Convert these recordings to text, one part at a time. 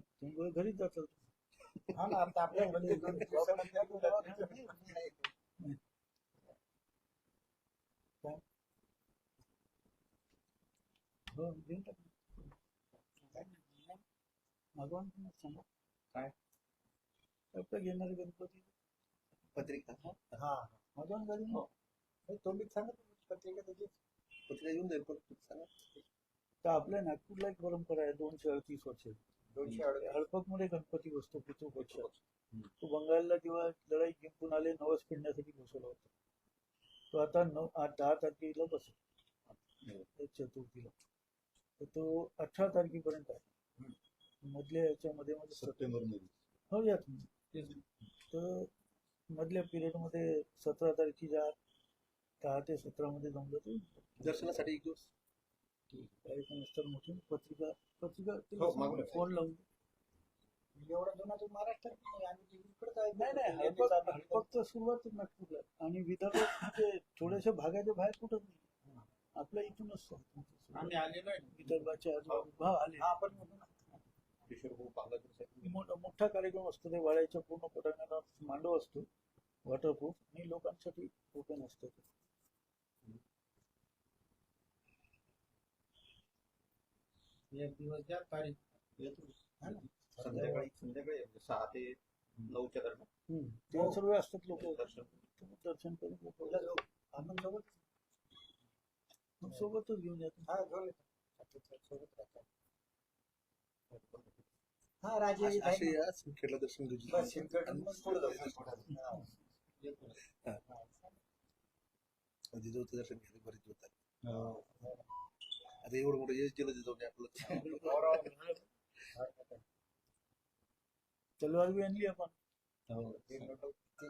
तुम्ही घरीच जातात हा ना आता आपल्या दोन दिवसानंतर हो देऊन टाक. भगवान सांगा. काय? आपलं घेणारे गणपती. पत्रिका. हा? घरी हो. नाही, तुम्हीच सांगा तुम्ही पत्रिका त्याची पत्रिका येऊन जाईल पण सांगा. तर आपल्या नागपूरला एक परंपरा आहे दोनशे अडतीस वर्ष. दोनशे हळपकमुळे गणपती बसतो पितृ पक्ष. तो बंगालला जेव्हा लढाई जिंकून आले नवस फिरण्यासाठी घुसवला होता. तो आता नऊ आठ दहा तारखेला बसेल. चतुर्थीला. तर तो अठरा तारखेपर्यंत आहे. मधल्या याच्यामध्ये मध्ये सप्टेंबरमध्ये हो या तुम्ही तर मधल्या पिरियडमध्ये सतरा तारखेच्या दहा ते सतरा मध्ये जमलं तर दर्शनासाठी एक दिवस. मोठी पत्रिका पत्रिका हो. फोन लावून. एवढा महाराष्ट्रात नाही आम्ही ते. नाही नाही तर सुरुवातच नागपूरला. आणि विदर्भ म्हणजे थोड्याशा भागाच्या बाहेर कुठंच नाही. आपल्या इथूनच आम्ही आलेलो आहे. विदर्भाच्या आजूबाजू हा आले. हा आपण म्हणू ना. किशोर भाऊ बांगलादेश मोठा मोठा कार्यक्रम असतो. ते वाड्याच्या पूर्ण पटांगणात मांडव असतो. वॉटरप्रूफ. आणि लोकांसाठी ओपन असतो ते. एक दिवस द्या तारीख हा ना. संध्याकाळी संध्याकाळी म्हणजे सहा ते नऊच्या दरम्यान हम्म. तेव्हा सर्व असतात लोक दर्शन दर्शन करून लोक पहिला जाऊ. आपण सोबत सोबतच घेऊन येतो हा घेऊन येतो. सोबत राहतो. हा राजे असे- आहे असे ना. या सिंदखेडला दर्शन घेऊ बस शिंदखेड आणि मग पुढे जाऊ. हा. येतो. हा. जिजाऊचं दर्शन घ्यायला बरेच होतात एवढं मोठं यश दिलं जिजाऊने आपलं तलवार बी आणली आपण ते नोट- ते-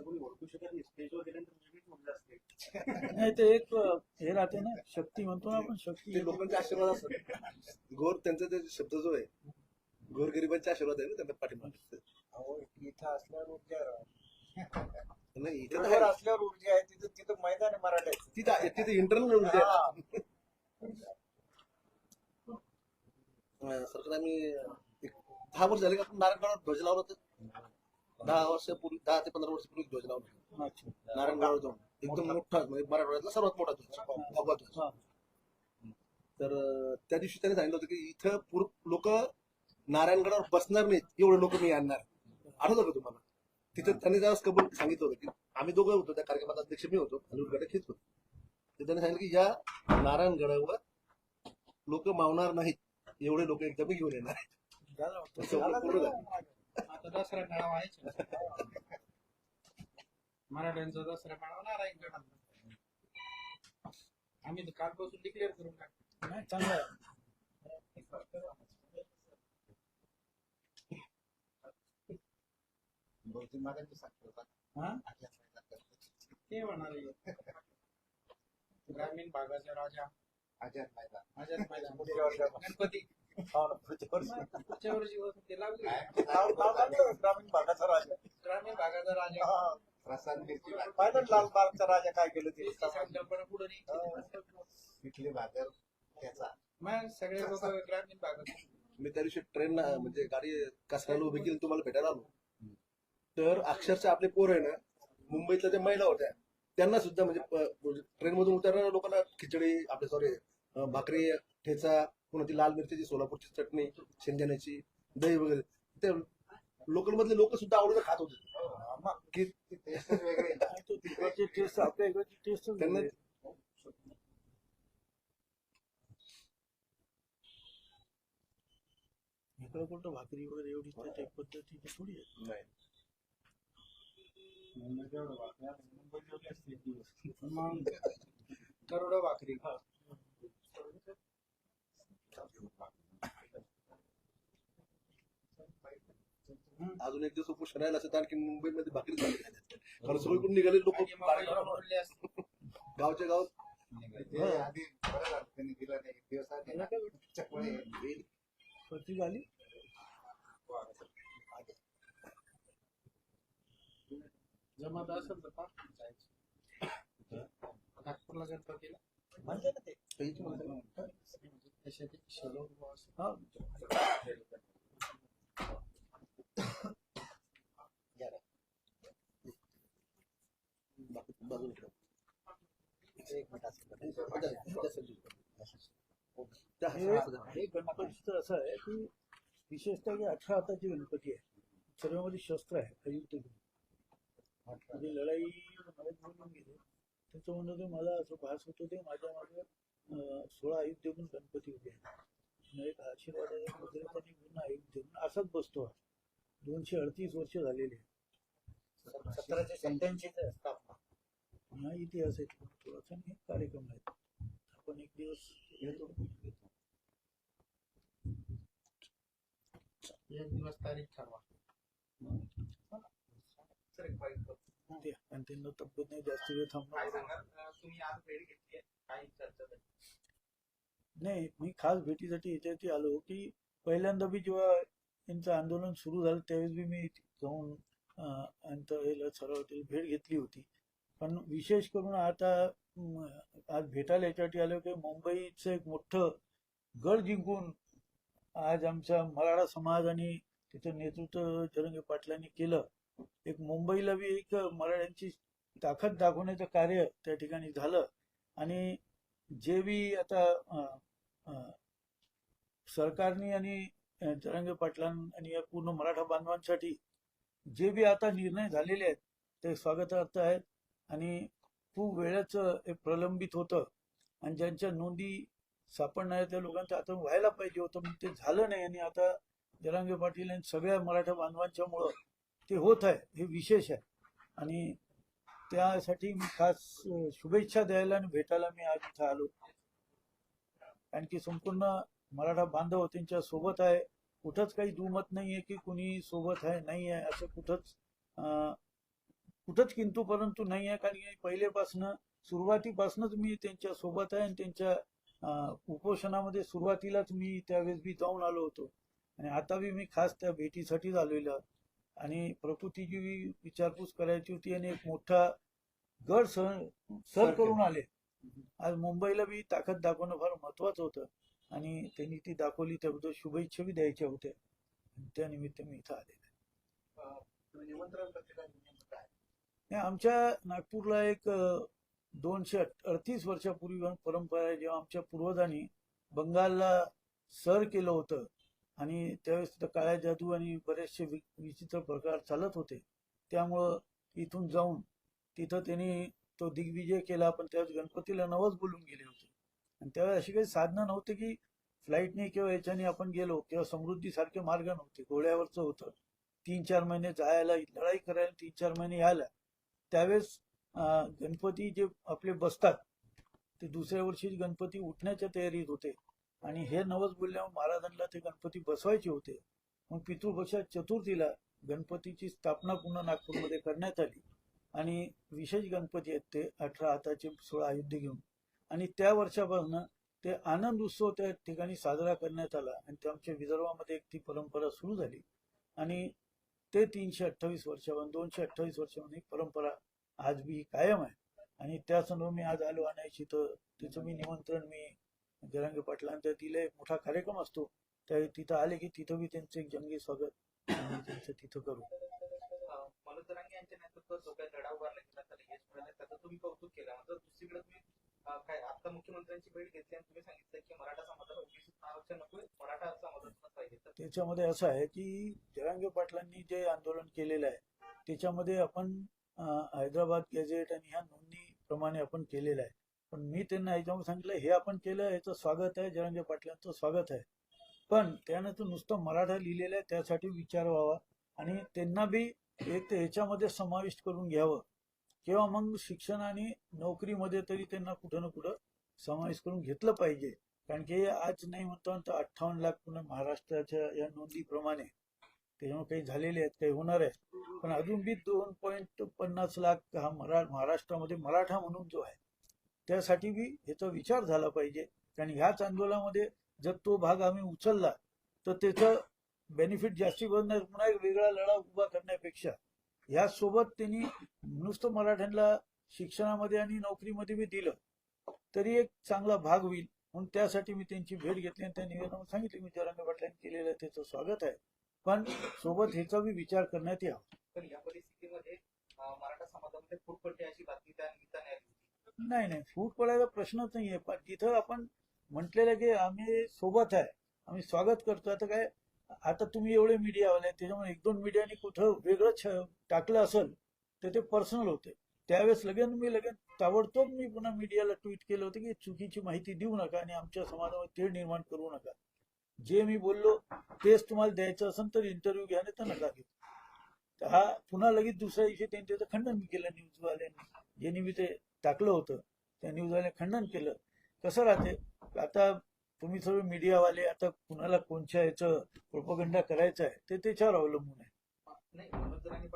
असं कोणी ओळखू शकत नाही स्टेजवर गेल्यानंतर वेगळीच मजा असते नाही ते एक हे राहते ना शक्ती म्हणतो ना आपण शक्ती ते लोकांचे आशीर्वाद असतात गोर त्यांचा ते शब्द जो आहे गोर गरिबांचे आशीर्वाद आहे ना त्यांना पाठिंबा अहो, इथं असल्यावर ऊर्जा. नाही इथे तर आहे. असल्यावर ऊर्जा आहे तिथं तिथं मैदान आहे मराठ्याचं तिथे. तिथे इंटरनल ऊर्जा आहे. अं, सरकार आम्ही एक दहा वर्ष झाले का आपण नारायणगावात ध्वज लावला होता दहा वर्षापूर्वी दहा ते पंधरा वर्षापूर्वी ध्वज लावला. नारायणगाव जाऊन एकदम मोठा. म्हणजे मराठवाड्यातला सर्वात मोठा ध्वज भगवा ध्वज. तर त्या दिवशी त्याने सांगितलं होतं की इथं लोक नारायणगडावर बसणार नाहीत एवढे लोक मी आणणार. आठवतं का तुम्हाला? तिथं त्यांनी त्यावेळेस कबूल सांगितलं होतं की आम्ही दोघं होतो त्या कार्यक्रमात अध्यक्ष मी होतो आणि उद्घाटक हेच होतो. तर त्यांनी सांगितलं की या नारायणगडावर लोक मावणार नाहीत एवढे लोक एकदम घेऊन येणार आहेत. दसरा व्हायचा मराठ्यांचा दसरा मेळावा नारायणगडात आम्ही तर कालपासून डिक्लेअर करून टाकतो. नाही चांगलं? ते म्हणाले ग्रामीण भागाचा राजा. आझाद मैदान. गणपती. पुढच्या वर्षी ते लागले ग्रामीण भागाचा राजा ग्रामीण भागाचा राजा प्रसाद मिरची पाहिलं राजा काय केलं ते संकल्पना पुढे नाही भाकर त्याचा मग सगळे लोक ग्रामीण भागात मी त्या दिवशी ट्रेन म्हणजे गाडी कसराला उभी केली तुम्हाला भेटायला आलो. तर अक्षरशः आपले पोर आहे ना मुंबईतल्या ज्या महिला होत्या त्यांना सुद्धा म्हणजे ट्रेन म्हणजे मधून उतरणाऱ्या लोकांना खिचडी आपले सॉरी भाकरी ठेचा पुन्हा ती लाल मिरचीची सोलापूरची चटणी शेंगदाण्याची दही वगैरे. ते लोकल मधले लोक सुद्धा आवडीनं खात होते. त्यांना इकडं कुठं भाकरी वगैरे एवढी त्याच्या पद्धतीची थोडी आहे? नाही. करोडो भाकरी अजून एक दिवस उपोषण राहिला असं आणखी मुंबईमध्ये भाकरी झाली. कारण सगळीकडून निघाले लोक. गावच्या गावात. झालं जमत असेल तर नागपूरला गणपतीला म्हणले ना ते. कशाचे हा बाजूला गणपतीचं असं आहे. की विशेषतः की अठरा हाताची गणपती आहे सर्वांमध्ये शस्त्र आहे अयुक्त म्हणजे लढाई मला गेले त्याच्यामुळे ते मला असं भास होतो ते माझ्या मागे सोळा आयुक्त म्हणून गणपती उभे आहेत. एक आशीर्वादाच्या मुद्रेत त्यांनी पूर्ण आयुक्त म्हणून असाच बसतो. दोनशे अडतीस वर्ष झालेले. सतराशे सत्याऐंशी स्थापना. हा इतिहास आहे थोडासा हे कार्यक्रम आहेत आपण एक दिवस घेतो एक दिवस तारीख ठरवा. सर एक पॉईंट ते आणि त्यांना तब्येत नाही जास्त वेळ थांबणार? नाही. मी खास भेटीसाठी याच्यासाठी आलो की पहिल्यांदा बी जेव्हा यांचं आंदोलन सुरू झालं त्यावेळेस बी मी जाऊन सरावातील भेट घेतली होती. पण विशेष करून आता आज भेटायला याच्यासाठी आलो की मुंबईचं एक मोठं गड जिंकून आज आमचा मराठा समाज आणि तिचं नेतृत्व जरंगे पाटलांनी केलं. एक मुंबईला बी एक मराठ्यांची ताकद दाखवण्याचं कार्य त्या ठिकाणी झालं. आणि जे बी आता सरकारने आणि जरंगे पाटलां आणि या पूर्ण मराठा बांधवांसाठी जे बी आता निर्णय झालेले आहेत ते स्वागतार्थ आहेत. आणि खूप वेळाच हे प्रलंबित होतं. आणि ज्यांच्या नोंदी सापडणाऱ्या त्या लोकांचं आता व्हायला पाहिजे होतं ते झालं नाही. आणि आता जरांगे पाटील आणि सगळ्या मराठा बांधवांच्यामुळं ते होत आहे हे विशेष आहे. आणि त्यासाठी मी खास शुभेच्छा द्यायला आणि भेटायला मी आज इथं आलो. कारण की संपूर्ण मराठा बांधव त्यांच्यासोबत आहे. कुठंच काही दुमत नाहीये की कुणी सोबत आहे नाही आहे असं कुठंच अं, कुठंच किंतु परंतु नाही आहे. कारण की पहिलेपासनं सुरुवातीपासूनच मी त्यांच्यासोबत आहे आणि त्यांच्या उपोषणामध्ये सुरुवातीलाच मी त्यावेळेस बी जाऊन आलो होतो. आणि आता बी मी खास त्या भेटीसाठीच आलेलो आहे. आणि प्रकृतीची विचारपूस करायची होती आणि एक मोठा गड सर सर करून आले. आज मुंबईला बी ताकद दाखवणं फार महत्वाचं होतं. आणि त्यांनी ती दाखवली त्याबद्दल शुभेच्छा बी द्यायच्या होत्या. त्यानिमित्त मी इथं आले अं, तुम्ही निमंत्रण पत्रिका नेमकं काय? नाही, आमच्या नागपूरला एक दोनशे अडतीस वर्षापूर्वी परंपरा आहे जेव्हा आमच्या पूर्वजांनी बंगालला सर केलं होतं. आणि त्यावेळेस तिथं काळ्या जादू आणि बरेचसे वि- विचित्र प्रकार चालत होते. त्यामुळं इथून जाऊन तिथं त्यांनी तो दिग्विजय केला. पण त्यावेळेस गणपतीला नवच बोलून गेले होते. आणि त्यावेळेस अशी काही साधनं नव्हती की फ्लाईटने किंवा याच्याने आपण गेलो किंवा समृद्धीसारखे मार्ग नव्हते. घोड्यावरचं होतं. तीन चार महिने जायला लढाई करायला तीन चार महिने यायला. त्यावेळेस गणपती जे आपले बसतात ते दुसऱ्या वर्षी गणपती उठण्याच्या तयारीत होते. आणि हे नवस बोलल्यावर महाराजांना ते गणपती बसवायचे होते. मग पितृपक्षात चतुर्थीला गणपतीची स्थापना पुन्हा नागपूरमध्ये करण्यात आली. आणि विशेष गणपती आहेत ते अठरा हाताचे सोळा अयोध्ये घेऊन. आणि त्या वर्षापासून ते आनंद उत्सव त्या ठिकाणी साजरा करण्यात आला आणि ते आमच्या विदर्भामध्ये एक ती परंपरा सुरू झाली. आणि ते तीनशे अठ्ठावीस वर्षापासून दोनशे अठ्ठावीस वर्षापासून ही परंपरा आज बी कायम आहे. आणि त्या संदर्भात मी आज आलो आणायची तर तिचं मी निमंत्रण मी जरांगे पाटलांचा दिलं एक मोठा कार्यक्रम असतो. त्या तिथं आले की तिथं बी त्यांचं एक जंगी स्वागत. त्यांचं तिथं करू. अं, मनोज जरांगे यांच्या नेतृत्वात जो काही लढा उभारला गेला त्याला यश मिळालं. त्याचं तुम्ही कौतुक केलं. मात्र दुसरीकडे तुम्ही काय आता मुख्यमंत्र्यांची भेट घेतली आणि तुम्ही सांगितलं की मराठा समाजाला ओबीसी आरक्षण नको मराठा समाजातूनच पाहिजे त्याच्यामध्ये असं आहे की जरांगे पाटलांनी जे आंदोलन केलेलं आहे त्याच्यामध्ये आपण हैदराबाद गॅझेट आणि ह्या नोंदणीप्रमाणे आपण केलेलं आहे. पण मी त्यांना याच्यामध्ये सांगितलं हे आपण केलं याचं स्वागत आहे जरंजय पाटलांचं स्वागत आहे. पण त्यानं तर नुसतं मराठा लिहिलेलं आहे त्यासाठी विचार व्हावा आणि त्यांना बी एक ह्याच्यामध्ये समाविष्ट करून घ्यावं. किंवा मग शिक्षण आणि नोकरीमध्ये तरी त्यांना कुठं ना कुठं समावेश करून घेतलं पाहिजे. कारण की आज नाही म्हणतो तर अठ्ठावन्न लाख पुन्हा महाराष्ट्राच्या या नोंदीप्रमाणे त्याच्यामुळे काही झालेले आहेत काही होणार आहेत. पण अजून बी दोन पॉईंट पन्नास लाख हा मरा महाराष्ट्रामध्ये मराठा म्हणून जो आहे त्यासाठी बी ह्याचा विचार झाला पाहिजे. कारण ह्याच आंदोलनामध्ये जर तो भाग आम्ही उचलला तर त्याचं बेनिफिट जास्ती बनणार. पुन्हा एक वेगळा लढा उभा करण्यापेक्षा. ह्यासोबत त्यांनी नुसतं मराठ्यांना शिक्षणामध्ये आणि नोकरीमध्ये बी दिलं तरी एक चांगला भाग होईल. म्हणून त्यासाठी मी त्यांची भेट घेतली आणि त्या निवेदनावर सांगितले. मी जरांगे पाटलांनी केलेलं त्याचं स्वागत आहे. पण सोबत ह्याचा बी विचार करण्यात यावा. या परिस्थितीमध्ये मराठा समाजामध्ये खूप अशी बातमी त्या निमित्ताने आली. नाही नाही. फूट पडायचा प्रश्नच नाहीये. पण तिथं आपण म्हटलेलं की आम्ही सोबत आहे. आम्ही स्वागत करतो. आता काय आता तुम्ही एवढे मीडियावाले त्याच्यामुळे एक दोन मीडियाने कुठं वेगळं टाकलं असेल तर ते पर्सनल होते. त्यावेळेस लगेच मी लगेच ताबडतोब मी पुन्हा मीडियाला ट्विट केलं होतं की चुकीची माहिती देऊ नका आणि आमच्या समाजामध्ये तेढ निर्माण करू नका. जे मी बोललो तेच तुम्हाला द्यायचं असेल तर इंटरव्ह्यू घ्या नाही तर नका घेऊ. हा पुन्हा लगेच दुसऱ्या दिवशी त्यांनी त्याचं खंडन केलं न्यूजवाल्यांनी ज्यांनी मी ते टाकलं होतं. त्या न्यूजवाले खंडन केलं. कसं राहते? आता तुम्ही सर्व मीडियावाले आता कुणाला कोणत्या याचं प्रोपगंडा करायचं आहे ते त्याच्यावर अवलंबून आहे. नाही म्हणजे नाही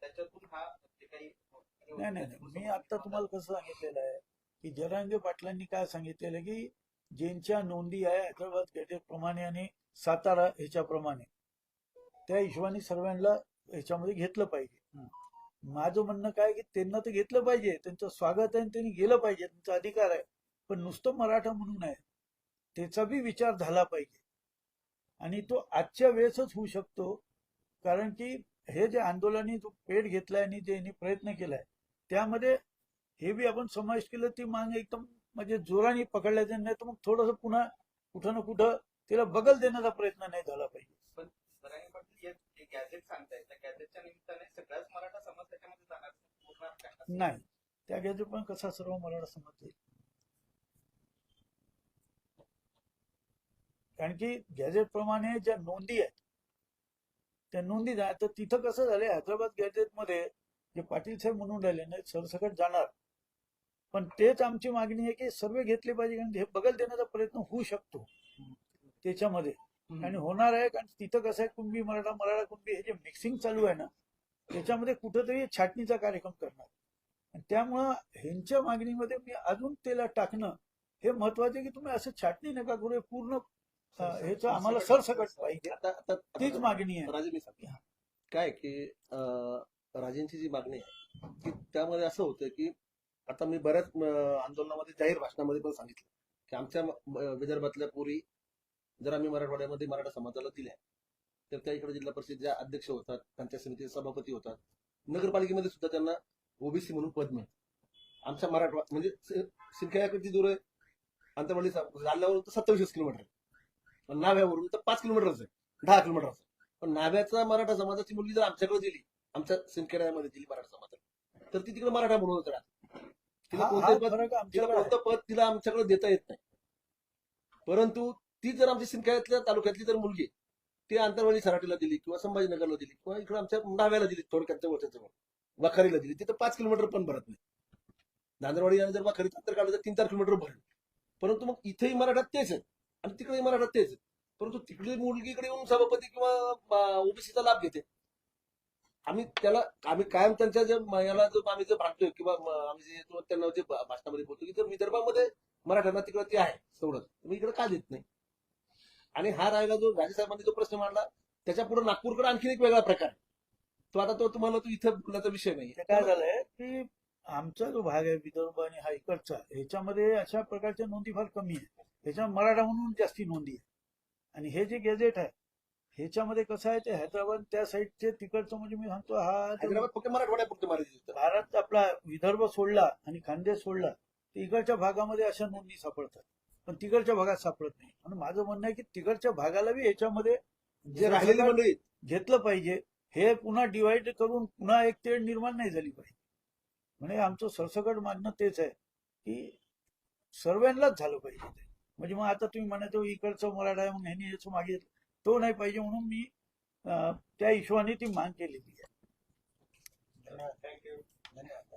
त्याच्यातून हा जे काही नाही नाही नाही. मी आता तुम्हाला कसं सांगितलेलं आहे की जरांगे पाटलांनी काय सांगितलेलं की ज्यांच्या नोंदी आहे हैदराबाद गॅजेट प्रमाणे आणि सातारा ह्याच्याप्रमाणे. त्या हिशोबाने सर्वांना ह्याच्यामध्ये घेतलं पाहिजे. माझं म्हणणं काय की त्यांना तर घेतलं पाहिजे त्यांचं स्वागत आहे आणि त्यांनी गेलं पाहिजे त्यांचा अधिकार आहे. पण नुसतं मराठा म्हणून आहे त्याचा बी विचार झाला पाहिजे. आणि तो आजच्या वेळेसच होऊ शकतो कारण की हे जे आंदोलनाने जो पेट घेतलाय आणि जे यांनी प्रयत्न केलाय त्यामध्ये हे बी आपण समाविष्ट केलं ती मांग एकदम म्हणजे जोराने पकडल्याचं नाही तर मग थोडस पुन्हा कुठं ना कुठं तिला बगल देण्याचा प्रयत्न नाही झाला पाहिजे. पण जरांगे पाटील जे गॅजेट सांगताय त्या गॅजेटच्या निमित्ताने सगळ्याच मराठा समाज त्याच्यामध्ये जाणार पूर्ण काय नाही. त्या घ्यायचं पण कसा सर्व मराठा समाज जाईल? कारण की गॅजेट प्रमाणे ज्या नोंदी आहेत त्या नोंदी जा तर तिथं कसं झालंय हैदराबाद गॅजेटमध्ये जे पाटील साहेब म्हणून राहिले नाही सरसकट जाणार. पण तेच आमची मागणी आहे की सर्वे घेतले पाहिजे कारण हे बगल देण्याचा प्रयत्न होऊ शकतो त्याच्यामध्ये. आणि होणार आहे कारण तिथं कसं आहे कुणबी मराठा मराठा कुणबी हे जे मिक्सिंग चालू आहे ना त्याच्यामध्ये कुठंतरी छाटणीचा कार्यक्रम करणार. आणि त्यामुळं ह्यांच्या मागणीमध्ये मी अजून त्याला टाकणं हे महत्वाचं की तुम्ही असं छाटणी नका करू पूर्ण ह्याचं आम्हाला सरसकट पाहिजे. तीच मागणी आहे. राजे काय की राजेंची जी मागणी आहे की त्यामध्ये असं होतं की आता मी बऱ्याच आंदोलनामध्ये जाहीर भाषणामध्ये पण सांगितलं की आमच्या विदर्भातल्या पोरी जर आम्ही मराठवाड्यामध्ये मराठा समाजाला दिल्या तर त्या इकडे जिल्हा परिषद ज्या अध्यक्ष होतात त्यांच्या समितीचे सभापती होतात. नगरपालिकेमध्ये सुद्धा त्यांना ओबीसी म्हणून पद मिळतं. आमच्या मराठवा म्हणजे सिंदखेडा किती दूर आहे अंतरवाडी जालन्यावरून तर सत्तावीस किलोमीटर आहे. पण नाव्यावरून तर पाच किलोमीटरच आहे. दहा किलोमीटरच आहे पण नाव्याचा मराठा समाजाची मुलगी जर आमच्याकडे दिली आमच्या सिंदखेड्यामध्ये दिली मराठा समाजाला तर ती तिकडे मराठा म्हणून राहते. तिला कोणतंही पद तिला. कोणतं पद तिला आमच्याकडे देता येत नाही. परंतु ती जर आमच्या सिंदखेड्यातल्या तालुक्यातली जर मुलगी ती आंतरवाडी सराटीला दिली किंवा संभाजीनगरला दिली किंवा इकडे आमच्या नाव्याला दिली थोडक्यात वरच्या वाखारीला दिली तिथं पाच किलोमीटर पण भरत नाही. दांदरवाडी आणि जर वाखारीचं अंतर काढलं तर तीन चार किलोमीटर भरेल. परंतु मग इथेही मराठात तेच आहेत आणि तिकडेही मराठात तेच आहेत. परंतु तिकडे मुलगी इकडे येऊन सभापती किंवा ओबीसीचा लाभ घेते. आम्ही त्याला आम्ही कायम त्यांच्या जे याला जो आम्ही जे भांडतोय किंवा आम्ही जे त्यांना जे भाषणामध्ये बोलतो की जर विदर्भामध्ये मराठ्यांना तिकडे ते आहे तेवढंच. तुम्ही इकडे का देत नाही? आणि हा राहिला जो राजेसाहेबांनी जो प्रश्न मांडला त्याच्या पुढे नागपूरकडे आणखी एक वेगळा प्रकार तो आता तो तुम्हाला तो इथं बोलण्याचा विषय नाही काय झालंय की आमचा जो भाग आहे विदर्भ आणि हा इकडचा ह्याच्यामध्ये अशा प्रकारच्या नोंदी फार कमी आहे ह्याच्या मराठा म्हणून जास्ती नोंदी आहे आणि हे जे गॅजेट आहे ह्याच्यामध्ये कसं आहे ते हैदराबाद त्या साईडचे तिकडचं म्हणजे मी सांगतो हा हैदराबाद फक्त मराठवाड्यापुरते मारायचे भारत आपला विदर्भ सोडला आणि खानदेश सोडला तर इकडच्या भागामध्ये अशा नोंदी सापडतात. पण तिकडच्या भागात सापडत नाही. म्हणून माझं म्हणणं आहे की तिकडच्या भागाला बी याच्यामध्ये जे राहिलेली मंडळी. घेतलं पाहिजे हे पुन्हा डिवाइड करून पुन्हा एक तेढ निर्माण नाही झाली पाहिजे. म्हणजे आमचं सरसकट मागणं तेच आहे की सर्वांनाच झालं पाहिजे ते. म्हणजे मग आता तुम्ही म्हणायचं इकडचं मराठा आहे मग ह्यांनी याचं मागे तो नाही पाहिजे म्हणून मी अं, त्या हिशोबाने ती मांग केलेली आहे. थँक्यू धन्यवाद.